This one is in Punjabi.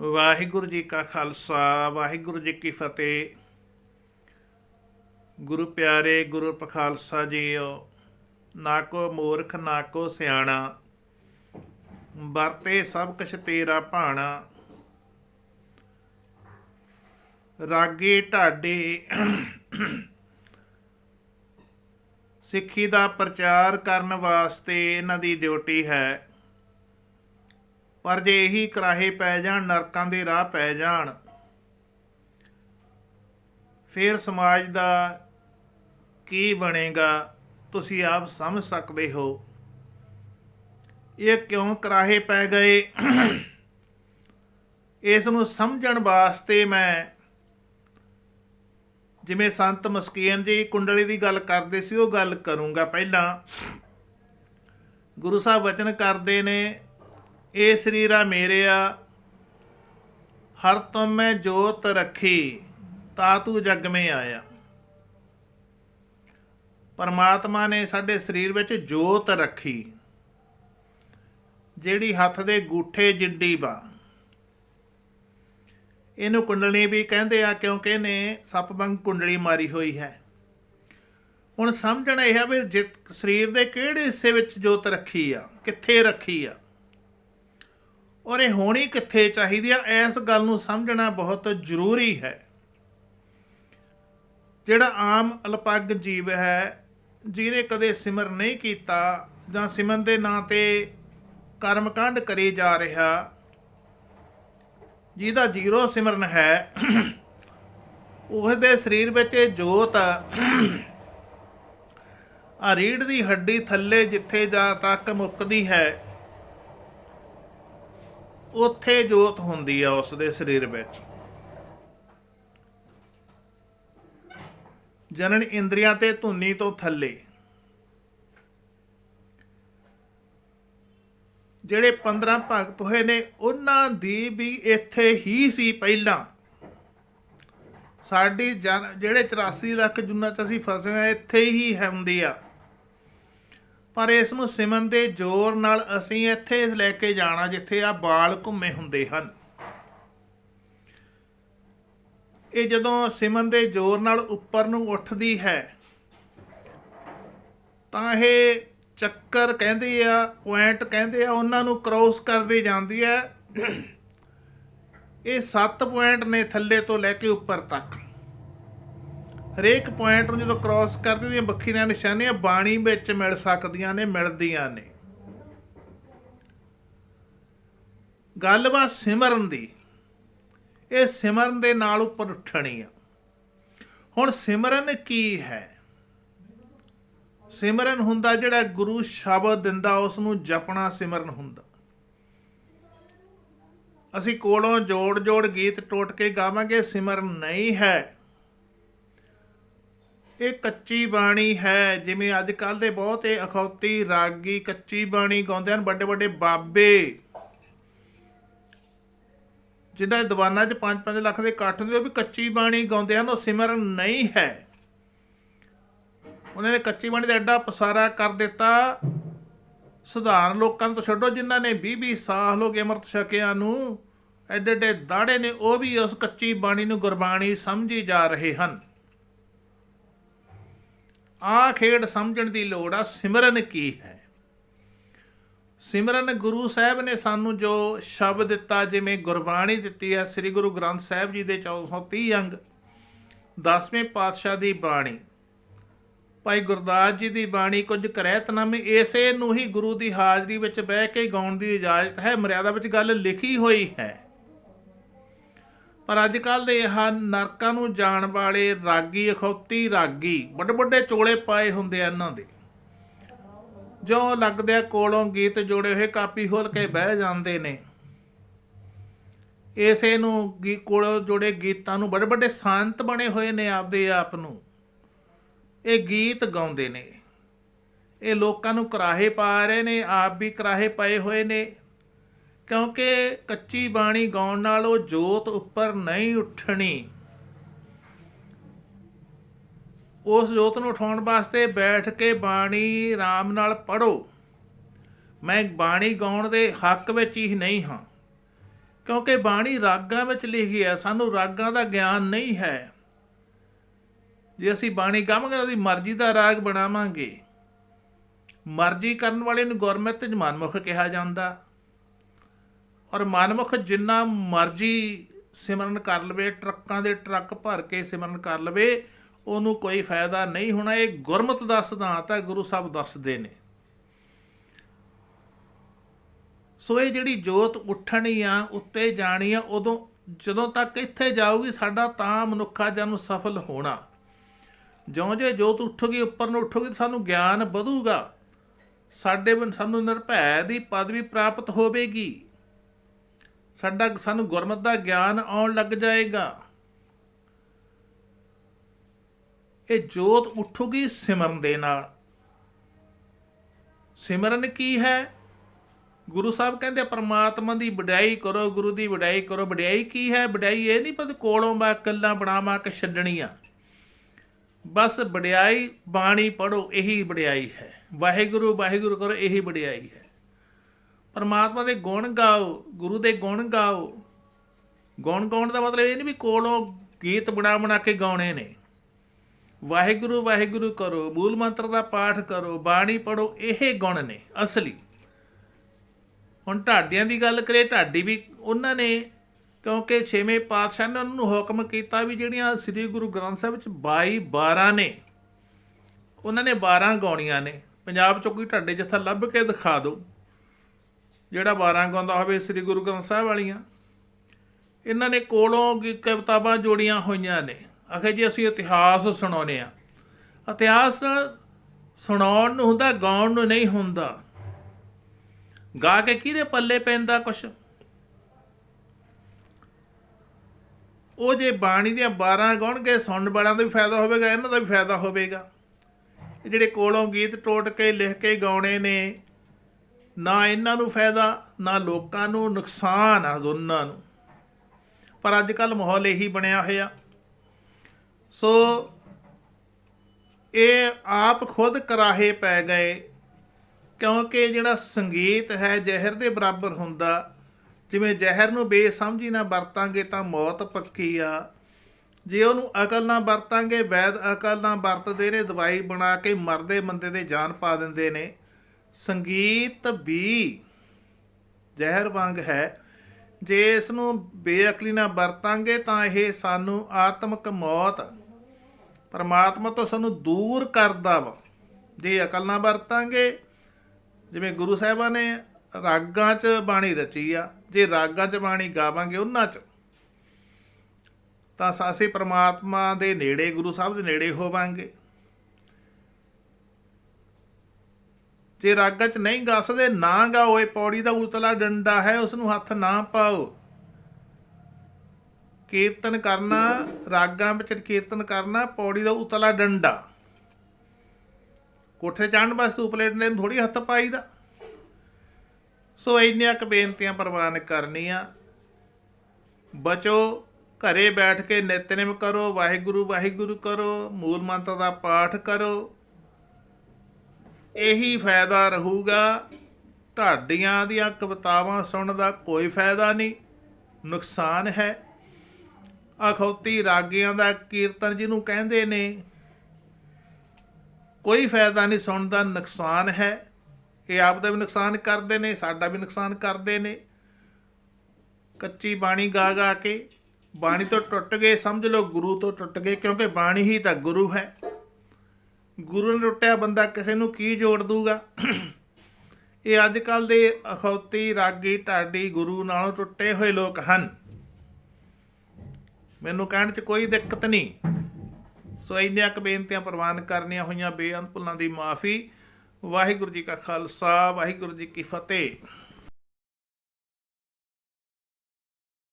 ਵਾਹਿਗੁਰੂ ਜੀ ਕਾ ਖਾਲਸਾ, ਵਾਹਿਗੁਰੂ ਜੀ ਕੀ ਫਤਿਹ। ਗੁਰੂ ਪਿਆਰੇ, ਗੁਰੂ ਪਖਾਲਸਾ ਜੀਓ, ਨਾ ਕੋ ਮੂਰਖ, ਨਾ ਕੋ ਸਿਆਣਾ, ਵਰਤੇ ਸਭ ਕੁਛ ਤੇਰਾ ਭਾਣਾ। ਰਾਗੀ ਢਾਡੇ ਸਿੱਖੀ ਦਾ ਪ੍ਰਚਾਰ ਕਰਨ ਵਾਸਤੇ ਇਹਨਾਂ ਦੀ ਡਿਊਟੀ ਹੈ। ਪਰ ਜੇ ਇਹੀ ਕਰਾਹੇ ਪੈ ਜਾਣ, ਨਰਕਾਂ ਦੇ ਰਾਹ ਪੈ ਜਾਣ, ਫਿਰ ਸਮਾਜ ਦਾ ਕੀ ਬਣੇਗਾ, ਤੁਸੀਂ ਆਪ ਸਮਝ ਸਕਦੇ ਹੋ। ਇਹ ਕਿਉਂ ਕਰਾਹੇ ਪੈ ਗਏ? ਇਸ ਨੂੰ ਸਮਝਣ ਵਾਸਤੇ ਮੈਂ ਜਿਵੇਂ ਸੰਤ ਮਸਕੀਨ ਜੀ ਕੁੰਡਲੀ ਦੀ ਗੱਲ ਕਰਦੇ ਸੀ, ਉਹ ਗੱਲ ਕਰੂੰਗਾ ਪਹਿਲਾਂ। ਗੁਰੂ ਸਾਹਿਬ ਵਚਨ ਕਰਦੇ ਨੇ ਇਹ ਸਰੀਰਾ ਮੇਰਿਆ, ਹਰ ਤੁਮ ਮੈਂ ਜੋਤ ਰੱਖੀ, ਤਾ ਤੂ ਜਗ ਮੇ ਆਇਆ। ਪਰਮਾਤਮਾ ਨੇ ਸਾਡੇ ਸਰੀਰ ਵਿੱਚ ਜੋਤ ਰੱਖੀ, ਜਿਹੜੀ ਹੱਥ ਦੇ ਗੂਠੇ ਜਿੱਡੀ ਵਾ ਇਹਨੂੰ ਕੁੰਡਲੀ ਵੀ ਕਹਿੰਦੇ ਆ, ਕਿਉਂਕਿ ਇਹਨੇ ਸੱਪ ਵਾਂਗ ਕੁੰਡਲੀ ਮਾਰੀ ਹੋਈ ਹੈ। ਹੁਣ ਸਮਝਣਾ ਇਹ ਆ ਵੀ ਜਿਤ ਸਰੀਰ ਦੇ ਕਿਹੜੇ ਹਿੱਸੇ ਵਿੱਚ ਜੋਤ ਰੱਖੀ ਆ, ਕਿੱਥੇ ਰੱਖੀ ਆ? ਔਰ ਇਹ ਹੋਣੀ ਕਿੱਥੇ ਚਾਹੀਦੀ ਆ? ਇਸ ਗੱਲ ਨੂੰ ਸਮਝਣਾ ਬਹੁਤ ਜ਼ਰੂਰੀ ਹੈ। ਜਿਹੜਾ ਆਮ ਅਲਪੱਗ ਜੀਵ ਹੈ, ਜਿਹਨੇ ਕਦੇ ਸਿਮਰ ਨਹੀਂ ਕੀਤਾ ਜਾਂ ਸਿਮਰਨ ਦੇ ਨਾਂ ਤੇ ਕਰਮਕਾਂਡ ਕਰੀ ਜਾ ਰਿਹਾ, ਜਿਹਦਾ ਜ਼ੀਰੋ ਸਿਮਰਨ ਹੈ ਉਸ ਦੇ ਸਰੀਰ ਵਿੱਚ ਇਹ ਜੋਤ ਆ। ਰੀੜ ਦੀ ਹੱਡੀ ਥੱਲੇ ਜਿੱਥੇ ਜਾ ਤੱਕ ਮੁੱਕਦੀ ਹੈ ਉੱਥੇ ਜੋਤ ਹੁੰਦੀ ਆ ਉਸ ਦੇ ਸਰੀਰ ਵਿੱਚ। ਜਨਨ ਇੰਦਰੀਆਂ ਤੇ ਧੁਨੀ ਤੋਂ ਥੱਲੇ। ਜਿਹੜੇ 15 ਭਗਤ ਹੋਏ ਨੇ, ਉਹਨਾਂ ਦੀ ਵੀ ਇੱਥੇ ਹੀ ਸੀ ਪਹਿਲਾਂ। ਸਾਡੀ ਜਨ ਜਿਹੜੇ 84 ਲੱਖ ਜੁਨਾ ਚ ਅਸੀਂ ਫਸੇ ਆ, ਇੱਥੇ ਹੀ ਹੁੰਦੀ ਆ। ਪਰ ਇਸ ਨੂੰ ਸਿਮਨ ਦੇ ਜ਼ੋਰ ਨਾਲ ਅਸੀਂ ਇੱਥੇ ਲੈ ਕੇ ਜਾਣਾ ਜਿੱਥੇ ਆ ਬਾਲ ਘੁੰਮੇ ਹੁੰਦੇ ਹਨ। ਇਹ ਜਦੋਂ ਸਿਮਨ ਦੇ ਜ਼ੋਰ ਨਾਲ ਉੱਪਰ ਨੂੰ ਉੱਠਦੀ ਹੈ, ਤਾਂ ਇਹ ਚੱਕਰ ਕਹਿੰਦੇ ਆ, ਪੁਆਇੰਟ ਕਹਿੰਦੇ ਆ, ਉਹਨਾਂ ਨੂੰ ਕ੍ਰੋਸ ਕਰਦੀ ਜਾਂਦੀ ਹੈ। ਇਹ 7 ਪੁਆਇੰਟ ਨੇ ਥੱਲੇ ਤੋਂ ਲੈ ਕੇ ਉੱਪਰ ਤੱਕ। ਹਰੇਕ ਪੁਆਇੰਟ ਨੂੰ ਜਦੋਂ ਕ੍ਰਾਸ ਕਰਦੇ ਦੀਆਂ ਬੱਖੀਆਂ ਨਿਸ਼ਾਨੀਆਂ, ਬਾਣੀ ਵਿੱਚ ਮਿਲ ਸਕਦੀਆਂ ਨੇ, ਮਿਲਦੀਆਂ ਨੇ। ਗੱਲ ਵਾ ਸਿਮਰਨ ਦੀ। ਇਹ ਸਿਮਰਨ ਦੇ ਨਾਲ ਉੱਪਰ ਉੱਠਣੀ ਆ। ਹੁਣ ਸਿਮਰਨ ਕੀ ਹੈ? ਸਿਮਰਨ ਹੁੰਦਾ ਜਿਹੜਾ ਗੁਰੂ ਸ਼ਬਦ ਦਿੰਦਾ ਉਸ ਨੂੰ ਜਪਣਾ ਸਿਮਰਨ ਹੁੰਦਾ। ਅਸੀਂ ਕੋਲੋਂ ਜੋੜ ਜੋੜ ਗੀਤ ਟੋਟ ਕੇ ਗਾਵਾਂਗੇ, ਸਿਮਰਨ ਨਹੀਂ ਹੈ। ਇਹ ਕੱਚੀ ਬਾਣੀ ਹੈ, ਜਿਵੇਂ ਅੱਜ ਕੱਲ ਦੇ ਬਹੁਤੇ ਅਖੌਤੀ ਰਾਗੀ ਕੱਚੀ ਬਾਣੀ ਗਾਉਂਦੇ ਹਨ ਵੱਡੇ ਵੱਡੇ ਬਾਬੇ। ਜਿਹਨਾਂ ਦੇ ਦੀਵਾਨਾਂ 'ਚ 5-5 ਲੱਖ ਦੇ ਇਕੱਠ ਹੁੰਦੇ, ਉਹ ਵੀ ਕੱਚੀ ਬਾਣੀ ਗਾਉਂਦੇ ਹਨ, ਉਹ ਸਿਮਰਨ ਨਹੀਂ ਹੈ। ਉਹਨਾਂ ਨੇ ਕੱਚੀ ਬਾਣੀ ਦਾ ਐਡਾ ਪਸਾਰਾ ਕਰ ਦਿੱਤਾ। ਸਧਾਰਨ ਲੋਕਾਂ ਤੋਂ ਛੱਡੋ, ਜਿਨ੍ਹਾਂ ਨੇ 20-20 ਸਾਲ ਹੋ ਗਏ ਅੰਮ੍ਰਿਤ ਛਕਿਆਂ ਨੂੰ ਐਡੇ ਐਡੇ ਦਾੜੇ ਨੇ, ਉਹ ਵੀ ਉਸ ਕੱਚੀ ਬਾਣੀ ਨੂੰ ਗੁਰਬਾਣੀ ਸਮਝੀ ਜਾ ਰਹੇ ਹਨ। ਆ ਖੇਡ ਸਮਝਣ ਦੀ ਲੋੜ ਆ, ਸਿਮਰਨ ਕੀ ਹੈ? ਸਿਮਰਨ ਗੁਰੂ ਸਾਹਿਬ ਨੇ ਸਾਨੂੰ ਜੋ ਸ਼ਬਦ ਦਿੱਤਾ, ਜਿਵੇਂ ਗੁਰਬਾਣੀ ਦਿੱਤੀ ਹੈ, ਸ੍ਰੀ ਗੁਰੂ ਗ੍ਰੰਥ ਸਾਹਿਬ ਜੀ ਦੇ 430 ਅੰਗ 10ਵੇਂ ਪਾਤਸ਼ਾਹ ਦੀ ਬਾਣੀ। ਭਾਈ ਗੁਰਦਾਸ ਜੀ ਦੀ ਬਾਣੀ ਕੁਝ ਕਰੈਤਨਾਮੇ ਇਸੇ ਨੂੰ ਹੀ ਗੁਰੂ ਦੀ ਹਾਜ਼ਰੀ ਵਿੱਚ ਬਹਿ ਕੇ ਗਾਉਣ ਦੀ ਇਜਾਜ਼ਤ ਹੈ, ਮਰਿਆਦਾ ਵਿੱਚ ਗੱਲ ਲਿਖੀ ਹੋਈ ਹੈ। ਪਰ ਅੱਜ ਕੱਲ ਦੇ ਇਹ ਨਰਕਾਂ ਨੂੰ ਜਾਣ ਵਾਲੇ ਰਾਗੀ, ਅਖੌਤੀ ਰਾਗੀ ਵੱਡੇ ਵੱਡੇ ਚੋਲੇ ਪਾਏ ਹੁੰਦੇ ਆ ਇਹਨਾਂ ਦੇ। ਜੋ ਲੱਗਦੇ ਆ ਕੋਲੋਂ ਗੀਤ ਜੋੜੇ ਹੋਏ ਕਾਪੀ ਖੋਲ ਕੇ ਬਹਿ ਜਾਂਦੇ ਨੇ। ਇਸੇ ਨੂੰ ਗੀ, ਕੋਲੋਂ ਜੋੜੇ ਗੀਤਾਂ ਨੂੰ ਵੱਡੇ ਵੱਡੇ ਸੰਤ ਬਣੇ ਹੋਏ ਨੇ ਆਪਦੇ ਆਪ ਨੂੰ। ਇਹ ਗੀਤ ਗਾਉਂਦੇ ਨੇ। ਇਹ ਲੋਕਾਂ ਨੂੰ ਕਰਾਹੇ ਪਾ ਰਹੇ ਨੇ, ਆਪ ਵੀ ਕਰਾਹੇ ਪਏ ਹੋਏ ਨੇ। ਕਿਉਂਕਿ ਕੱਚੀ ਬਾਣੀ ਗਾਉਣ ਨਾਲ ਉਹ ਜੋਤ ਉੱਪਰ ਨਹੀਂ ਉੱਠਣੀ। ਉਸ ਜੋਤ ਨੂੰ ਉਠਾਉਣ ਵਾਸਤੇ ਬੈਠ ਕੇ ਬਾਣੀ ਆਰਾਮ ਨਾਲ ਪੜੋ ਮੈਂ ਬਾਣੀ ਗਾਉਣ ਦੇ ਹੱਕ ਵਿੱਚ ਹੀ ਨਹੀਂ ਹਾਂ। ਕਿਉਂਕਿ ਬਾਣੀ ਰਾਗਾਂ ਵਿੱਚ ਲਿਖੀ ਹੈ, ਸਾਨੂੰ ਰਾਗਾਂ ਦਾ ਗਿਆਨ ਨਹੀਂ ਹੈ। ਜੇ ਅਸੀਂ ਬਾਣੀ ਗਾਵਾਂਗੇ ਤਾਂ ਉਹਦੀ ਮਰਜ਼ੀ ਦਾ ਰਾਗ ਬਣਾਵਾਂਗੇ। ਮਰਜ਼ੀ ਕਰਨ ਵਾਲੇ ਨੂੰ ਗੁਰਮਤਿ ਚ ਕਿਹਾ ਜਾਂਦਾ। ਔਰ ਮਨਮੁਖ ਜਿੰਨਾ ਮਰਜ਼ੀ ਸਿਮਰਨ ਕਰ ਲਵੇ, ਟਰੱਕਾਂ ਦੇ ਟਰੱਕ ਭਰ ਕੇ ਸਿਮਰਨ ਕਰ ਲਵੇ, ਉਹਨੂੰ ਕੋਈ ਫਾਇਦਾ ਨਹੀਂ ਹੋਣਾ। ਇਹ ਗੁਰਮਤ ਦਾ ਸਿਧਾਂਤ ਹੈ, ਗੁਰੂ ਸਾਹਿਬ ਦੱਸਦੇ ਨੇ। ਸੋ ਇਹ ਜਿਹੜੀ ਜੋਤ ਉੱਠਣੀ ਆ, ਉੱਤੇ ਜਾਣੀ ਆ, ਉਦੋਂ ਜਦੋਂ ਤੱਕ ਇੱਥੇ ਜਾਊਗੀ, ਸਾਡਾ ਤਾਂ ਮਨੁੱਖਾ ਜਨਮ ਸਫਲ ਹੋਣਾ। ਜਿਉਂ ਜੇ ਜੋਤ ਉੱਠੂਗੀ, ਉੱਪਰ ਨੂੰ ਉੱਠੂਗੀ, ਤਾਂ ਸਾਨੂੰ ਗਿਆਨ ਵਧੂਗਾ। ਸਾਡੇ ਸਾਨੂੰ ਨਿਰਭੈ ਦੀ ਪਦਵੀ ਪ੍ਰਾਪਤ ਹੋਵੇਗੀ। ਸਾਡਾ ਸਾਨੂੰ ਗੁਰਮਤ ਦਾ ਗਿਆਨ ਆਉਣ ਲੱਗ ਜਾਏਗਾ। ਇਹ ਜੋਤ ਉੱਠੂਗੀ ਸਿਮਰਨ ਦੇ ਨਾਲ। ਸਿਮਰਨ ਕੀ ਹੈ? ਗੁਰੂ ਸਾਹਿਬ ਕਹਿੰਦੇ, ਪਰਮਾਤਮਾ ਦੀ ਵਡਿਆਈ ਕਰੋ, ਗੁਰੂ ਦੀ ਵਡਿਆਈ ਕਰੋ। ਵਡਿਆਈ ਕੀ ਹੈ? ਵਡਿਆਈ ਇਹ ਨਹੀਂ ਪਤ ਕੋਲੋਂ ਬਾ ਕੱਲਾ ਬਣਾਵਾ ਕਿ ਛੱਡਣੀਆਂ। ਬਸ ਵਡਿਆਈ ਬਾਣੀ ਪੜੋ ਇਹੀ ਵਡਿਆਈ ਹੈ। ਵਾਹਿਗੁਰੂ ਵਾਹਿਗੁਰੂ ਕਰੋ, ਇਹੀ ਵਡਿਆਈ ਹੈ। ਪਰਮਾਤਮਾ ਦੇ ਗੁਣ ਗਾਓ, ਗੁਰੂ ਦੇ ਗੁਣ ਗਾਓ। ਗੁਣ ਗਾਉਣ ਦਾ ਮਤਲਬ ਇਹ ਨਹੀਂ ਵੀ ਕੋਲੋਂ ਗੀਤ ਬਣਾ ਬਣਾ ਕੇ ਗਾਉਣੇ ਨੇ। ਵਾਹਿਗੁਰੂ ਵਾਹਿਗੁਰੂ ਕਰੋ, ਮੂਲ ਮੰਤਰ ਦਾ ਪਾਠ ਕਰੋ, ਬਾਣੀ ਪੜੋ ਇਹ ਗੁਣ ਨੇ ਅਸਲੀ। ਹੁਣ ਢਾਡੀਆਂ ਦੀ ਗੱਲ ਕਰੇ ਢਾਡੀ ਵੀ ਉਹਨਾਂ ਨੇ ਕਿਉਂਕਿ ਛੇਵੇਂ ਪਾਤਸ਼ਾਹ ਨੇ ਉਹਨਾਂ ਨੂੰ ਹੁਕਮ ਕੀਤਾ ਵੀ ਜਿਹੜੀਆਂ ਸ੍ਰੀ ਗੁਰੂ ਗ੍ਰੰਥ ਸਾਹਿਬ ਵਿੱਚ 22 12 ਨੇ, ਉਹਨਾਂ ਨੇ 12 ਗਾਉਣੀਆਂ ਨੇ। ਪੰਜਾਬ ਚੋਂ ਕੋਈ ਢਾਡੇ ਜੱਥਾ ਲੱਭ ਕੇ ਦਿਖਾ ਦਿਓ। ਜਿਹੜਾ 12 ਗਾਉਂਦਾ ਹੋਵੇ ਸ੍ਰੀ ਗੁਰੂ ਗ੍ਰੰਥ ਸਾਹਿਬ ਵਾਲੀਆਂ, ਇਹਨਾਂ ਨੇ ਕੋਲੋਂ ਕੀ ਕਿਤਾਬਾਂ ਜੋੜੀਆਂ ਹੋਈਆਂ ਨੇ। ਆਖੇ ਜੀ, ਅਸੀਂ ਇਤਿਹਾਸ ਸੁਣਾਉਨੇ ਆ ਇਤਿਹਾਸ ਸੁਣਾਉਣ ਨੂੰ ਹੁੰਦਾ, ਗਾਉਣ ਨੂੰ ਨਹੀਂ ਹੁੰਦਾ। ਗਾ ਕੇ ਕਿਹਦੇ ਪੱਲੇ ਪੈਂਦਾ ਕੁਛ? ਉਹ ਜੇ ਬਾਣੀ ਦੀਆਂ 12 ਗਾਉਣਗੇ, ਸੁਣਨ ਵਾਲਿਆਂ ਦਾ ਵੀ ਫਾਇਦਾ ਹੋਵੇਗਾ, ਇਹਨਾਂ ਦਾ ਵੀ ਫਾਇਦਾ ਹੋਵੇਗਾ। ਜਿਹੜੇ ਕੋਲੋਂ ਗੀਤ ਟੋਟ ਕੇ, ਲਿਖ ਕੇ ਗਾਉਣੇ ਨੇ ਨਾ ਇਹਨਾਂ ਨੂੰ ਫਾਇਦਾ, ਨਾ ਲੋਕਾਂ ਨੂੰ ਨੁਕਸਾਨ ਆ ਦੋਨਾਂ ਨੂੰ। ਪਰ ਅੱਜ ਕੱਲ ਮਾਹੌਲ ਇਹੀ ਬਣਿਆ ਹੋਇਆ। ਸੋ ਇਹ ਆਪ ਖੁਦ ਕਰਾਹੇ ਪੈ ਗਏ, ਕਿਉਂਕਿ ਜਿਹੜਾ ਸੰਗੀਤ ਹੈ ਜ਼ਹਿਰ ਦੇ ਬਰਾਬਰ ਹੁੰਦਾ। ਜਿਵੇਂ ਜ਼ਹਿਰ ਨੂੰ ਬੇਸਮਝੀ ਨਾਲ ਵਰਤਾਂਗੇ ਤਾਂ ਮੌਤ ਪੱਕੀ ਆ। ਜੇ ਉਹਨੂੰ ਅਕਲ ਨਾਲ ਵਰਤਾਂਗੇ, ਵੈਦ ਅਕਲ ਨਾਲ ਵਰਤਦੇ ਨੇ, ਦਵਾਈ ਬਣਾ ਕੇ ਮਰਦੇ ਬੰਦੇ ਦੇ ਜਾਨ ਪਾ ਦਿੰਦੇ ਨੇ। ਸੰਗੀਤ ਵੀ ਜ਼ਹਿਰ ਵਾਂਗ ਹੈ। ਜੇ ਇਸ ਨੂੰ ਬੇਅਕਲੀ ਨਾਲ ਵਰਤਾਂਗੇ ਤਾਂ ਇਹ ਸਾਨੂੰ ਆਤਮਿਕ ਮੌਤ, ਪਰਮਾਤਮਾ ਤੋਂ ਸਾਨੂੰ ਦੂਰ ਕਰਦਾ ਵਾ। ਜੇ ਅਕਲ ਨਾਲ ਵਰਤਾਂਗੇ, ਜਿਵੇਂ ਗੁਰੂ ਸਾਹਿਬਾਂ ਨੇ ਰਾਗਾਂ 'ਚ ਬਾਣੀ ਰਚੀ ਆ, ਜੇ ਰਾਗਾਂ 'ਚ ਬਾਣੀ ਗਾਵਾਂਗੇ ਉਹਨਾਂ 'ਚ, ਤਾਂ ਅਸੀਂ ਪ੍ਰਮਾਤਮਾ ਦੇ ਨੇੜੇ, ਗੁਰੂ ਸਾਹਿਬ ਦੇ ਨੇੜੇ ਹੋਵਾਂਗੇ। ਜੇ ਰਾਗਾਂ 'ਚ ਨਹੀਂ ਗਾ ਸਕਦੇ ਨਾ ਗਾਓ ਇਹ ਪੌੜੀ ਦਾ ਉਤਲਾ ਡੰਡਾ ਹੈ ਉਸ ਨੂੰ ਹੱਥ ਨਾ ਪਾਓ। ਕੀਰਤਨ ਕਰਨਾ, ਰਾਗਾਂ ਵਿੱਚ ਕੀਰਤਨ ਕਰਨਾ, ਪੌੜੀ ਦਾ ਉਤਲਾ ਡੰਡਾ। ਕੋਠੇ ਚੜ੍ਹਨ ਵਾਸਤੇ ਉਪਲੇ ਡੰਡੇ ਨੂੰ ਥੋੜੀ ਹੱਥ ਪਾਈਦਾ। ਸੋ ਇੰਨੀਆਂ ਕੁ ਬੇਨਤੀਆਂ ਪ੍ਰਵਾਨ ਕਰਨੀਆਂ। ਬਚੋ, ਘਰੇ ਬੈਠ ਕੇ ਨਿਤਨੇਮ ਕਰੋ, ਵਾਹਿਗੁਰੂ ਵਾਹਿਗੁਰੂ ਕਰੋ, ਮੂਲ ਮੰਤਰ ਦਾ ਪਾਠ ਕਰੋ। ਇਹੀ ਫਾਇਦਾ ਰਹੂਗਾ। ਢਾਡੀਆਂ ਦੀਆਂ ਕਵਿਤਾਵਾਂ ਸੁਣਨ ਦਾ ਕੋਈ ਫਾਇਦਾ ਨਹੀਂ। ਨੁਕਸਾਨ ਹੈ। ਅਖੌਤੀ ਰਾਗੀਆਂ ਦਾ ਕੀਰਤਨ ਜਿਹਨੂੰ ਕਹਿੰਦੇ ਨੇ। ਕੋਈ ਫਾਇਦਾ ਨਹੀਂ ਸੁਣਨ ਦਾ, ਨੁਕਸਾਨ ਹੈ। ਇਹ ਆਪ ਦਾ ਵੀ ਨੁਕਸਾਨ ਕਰਦੇ ਨੇ, ਸਾਡਾ ਵੀ ਨੁਕਸਾਨ ਕਰਦੇ ਨੇ। ਕੱਚੀ ਬਾਣੀ ਗਾ ਗਾ ਕੇ, ਬਾਣੀ ਤੋਂ ਟੁੱਟ ਗਏ ਸਮਝ ਲਓ, ਗੁਰੂ ਤੋਂ ਟੁੱਟ ਗਏ, ਕਿਉਂਕਿ ਬਾਣੀ ਹੀ ਤਾਂ ਗੁਰੂ ਹੈ। ਗੁਰੂ ਨੇ ਟੁੱਟਿਆ ਬੰਦਾ ਕਿਸੇ ਨੂੰ ਕੀ ਜੋੜ ਦੂਗਾ ਇਹ ਅੱਜ ਕੱਲ ਦੇ ਅਖੌਤੀ, ਰਾਗੀ, ਢਾਡੀ ਗੁਰੂ ਨਾਲੋਂ ਟੁੱਟੇ ਹੋਏ ਲੋਕ ਹਨ। ਮੈਨੂੰ ਕਹਿਣ 'ਚ ਕੋਈ ਦਿੱਕਤ ਨਹੀਂ। ਸੋ ਇੰਨੀਆਂ ਕੁ ਬੇਨਤੀਆਂ ਪ੍ਰਵਾਨ ਕਰਨੀਆਂ ਹੋਈਆਂ ਬੇਅੰਤ ਭੁੱਲਾਂ ਦੀ ਮਾਫੀ। ਵਾਹਿਗੁਰੂ ਜੀ ਕਾ ਖਾਲਸਾ, ਵਾਹਿਗੁਰੂ ਜੀ ਕੀ ਫਤਿਹ।